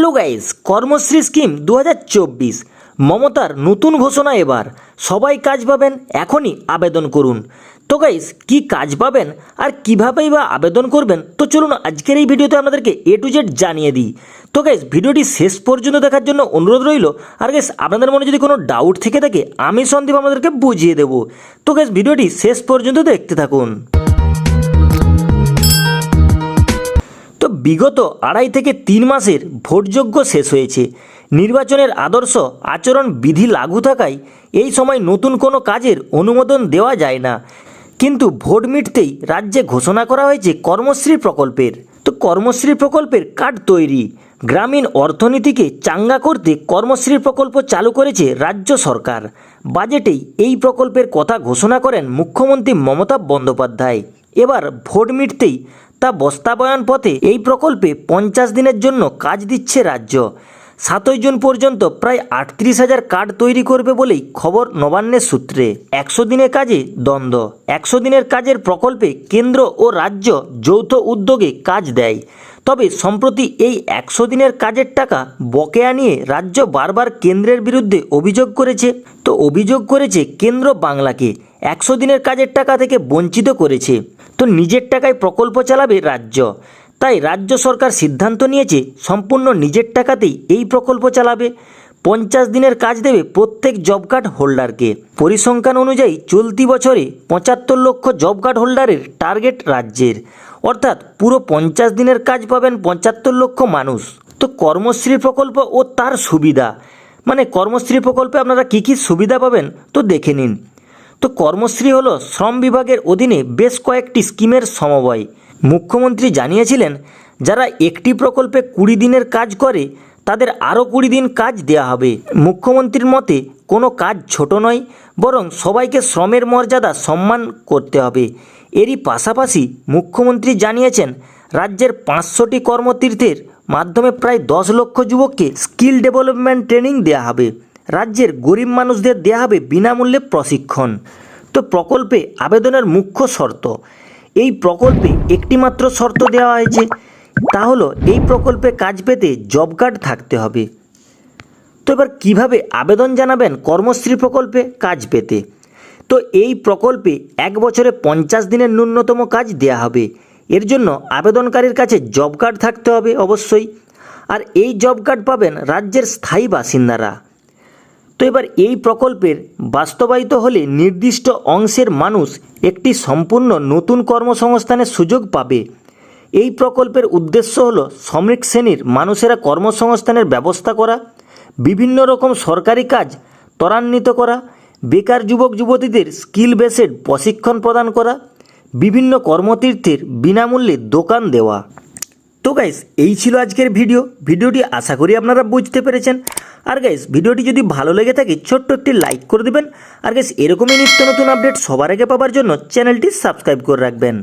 Hello guys Karmashree scheme দু হাজার চব্বিশ। মমতার নতুন ঘোষণা এবার। সবাই কাজ পাবেন, এখনই আবেদন করুন। তো গাইস কি কাজ পাবেন আর কিভাবেই বা আবেদন করবেন, তো চলুন আজকের এই ভিডিওতে আপনাদেরকে এ টু জেড জানিয়ে দিই। তো গাইস ভিডিওটি শেষ পর্যন্ত দেখার জন্য অনুরোধ রইল, আর গাইস আপনাদের মনে যদি কোনো ডাউট থেকে থাকে, আমি সন্দীপ আপনাদেরকে বুঝিয়ে দেবো। তো গাইস ভিডিওটি শেষ পর্যন্ত দেখতে থাকুন। বিগত আড়াই থেকে তিন মাসের ভোটযোগ্য শেষ হয়েছে। নির্বাচনের আদর্শ আচরণ বিধি লাগু থাকায় এই সময় নতুন কোনো কাজের অনুমোদন দেওয়া যায় না। কিন্তু ভোট মিটতেই রাজ্যে ঘোষণা করা হয়েছে কর্মশ্রী প্রকল্পের। তো কর্মশ্রী প্রকল্পের কার্ড তৈরি। গ্রামীণ অর্থনীতিকে চাঙ্গা করতে কর্মশ্রী প্রকল্প চালু করেছে রাজ্য সরকার। বাজেটেই এই প্রকল্পের কথা ঘোষণা করেন মুখ্যমন্ত্রী মমতা বন্দ্যোপাধ্যায়। এবার ভোট মিটতেই তা বাস্তবায়ন পথে এই প্রকল্পে পঞ্চাশ দিনের জন্য কাজ দিচ্ছে রাজ্য। সাতই জুন পর্যন্ত প্রায় আটত্রিশ হাজার কার্ড তৈরি করবে বলেই খবর নবান্নের সূত্রে। একশো দিনের কাজে দ্বন্দ্ব। একশো দিনের কাজের প্রকল্পে কেন্দ্র ও রাজ্য যৌথ উদ্যোগে কাজ দেয়। তবে সম্প্রতি এই একশো দিনের কাজের টাকা বকেয়া নিয়ে রাজ্য বারবার কেন্দ্রের বিরুদ্ধে অভিযোগ করেছে। তো অভিযোগ করেছে কেন্দ্র বাংলাকে। একশো দিনের কাজের টাকা থেকে বঞ্চিত করেছে। তো নিজের টাকায় প্রকল্প চালাবে রাজ্য। তাই রাজ্য সরকার সিদ্ধান্ত নিয়েছে সম্পূর্ণ নিজের টাকাতেই এই প্রকল্প চালাবে। পঞ্চাশ দিনের কাজ দেবে প্রত্যেক জব কার্ড হোল্ডারকে। পরিসংখ্যান অনুযায়ী চলতি বছরে পঁচাত্তর লক্ষ জব কার্ড হোল্ডারের টার্গেট রাজ্যের। অর্থাৎ পুরো পঞ্চাশ দিনের কাজ পাবেন পঁচাত্তর লক্ষ মানুষ। তো কর্মশ্রী প্রকল্প ও তার সুবিধা। মানে কর্মশ্রী প্রকল্পে আপনারা কী কী সুবিধা পাবেন তো দেখে নিন। তো কর্মশ্রী হলো শ্রম বিভাগের অধীনে বেশ কয়েকটি স্কিমের সমবায়। মুখ্যমন্ত্রী জানিয়েছিলেন, যারা একটি প্রকল্পে কুড়ি দিনের কাজ করে, তাদের আরও কুড়ি দিন কাজ দেওয়া হবে। মুখ্যমন্ত্রীর মতে, কোনো কাজ ছোট নয়, বরং সবাইকে শ্রমের মর্যাদা সম্মান করতে হবে। এরই পাশাপাশি মুখ্যমন্ত্রী জানিয়েছেন, রাজ্যের পাঁচশোটি কর্মতীর্থের মাধ্যমে প্রায় দশ লক্ষ যুবককে স্কিল ডেভেলপমেন্ট ট্রেনিং দেওয়া হবে। রাজ্যের গরিব মানুষদের দেওয়া হবে বিনামূল্যে প্রশিক্ষণ। তো প্রকল্পে আবেদনের মুখ্য শর্ত, এই প্রকল্পে একটিমাত্র শর্ত দেওয়া হয়েছে, তা হলো এই প্রকল্পে কাজ পেতে জব কার্ড থাকতে হবে। তো এবার কীভাবে আবেদন জানাবেন কর্মশ্রী প্রকল্পে কাজ পেতে? তো এই প্রকল্পে এক বছরে পঞ্চাশ দিনের ন্যূনতম কাজ দেয়া হবে। এর জন্য আবেদনকারীর কাছে জব কার্ড থাকতে হবে অবশ্যই। আর এই জব কার্ড পাবেন রাজ্যের স্থায়ী বাসিন্দারা। তো এবার এই প্রকল্পের বাস্তবায়িত হলে নির্দিষ্ট অংশের মানুষ একটি সম্পূর্ণ নতুন কর্মসংস্থানের সুযোগ পাবে। এই প্রকল্পের উদ্দেশ্য হল শ্রমিক শ্রেণির মানুষেরা কর্মসংস্থানের ব্যবস্থা করা, বিভিন্ন রকম সরকারি কাজ ত্বরান্বিত করা, বেকার যুবক যুবতীদের স্কিল বেসেড প্রশিক্ষণ প্রদান করা, বিভিন্ন কর্মতীর্থের বিনামূল্যে দোকান দেওয়া। তো গাইস এই ছিল আজকের ভিডিও। ভিডিওটি আশা করি আপনারা বুঝতে পেরেছেন। আর গাইস ভিডিওটি যদি ভালো লেগে থাকে, ছোট্ট একটি লাইক করে দেবেন। আর গাইস এরকমই নিত্য নতুন আপডেট সবার আগে পাওয়ার জন্য চ্যানেলটি সাবস্ক্রাইব করে রাখবেন।